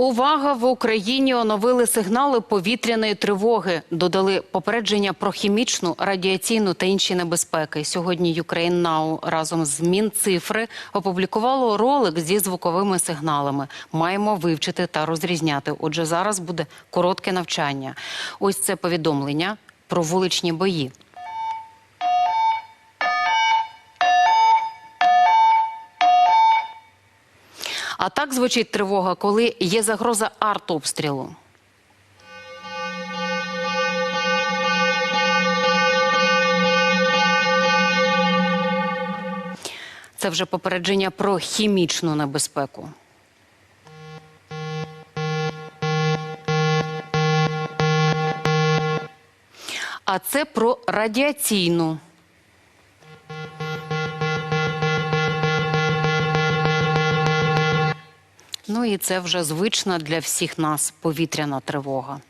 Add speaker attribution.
Speaker 1: Увага! В Україні оновили сигнали повітряної тривоги. Додали попередження про хімічну, радіаційну та інші небезпеки. Сьогодні Ukraine Now разом з Мінцифри опублікувало ролик зі звуковими сигналами. Маємо вивчити та розрізняти. Отже, зараз буде коротке навчання. Ось це повідомлення про вуличні бої. А так звучить тривога, коли є загроза артобстрілу. Це вже попередження про хімічну небезпеку. А це про радіаційну. Ну і це вже звична для всіх нас повітряна тривога.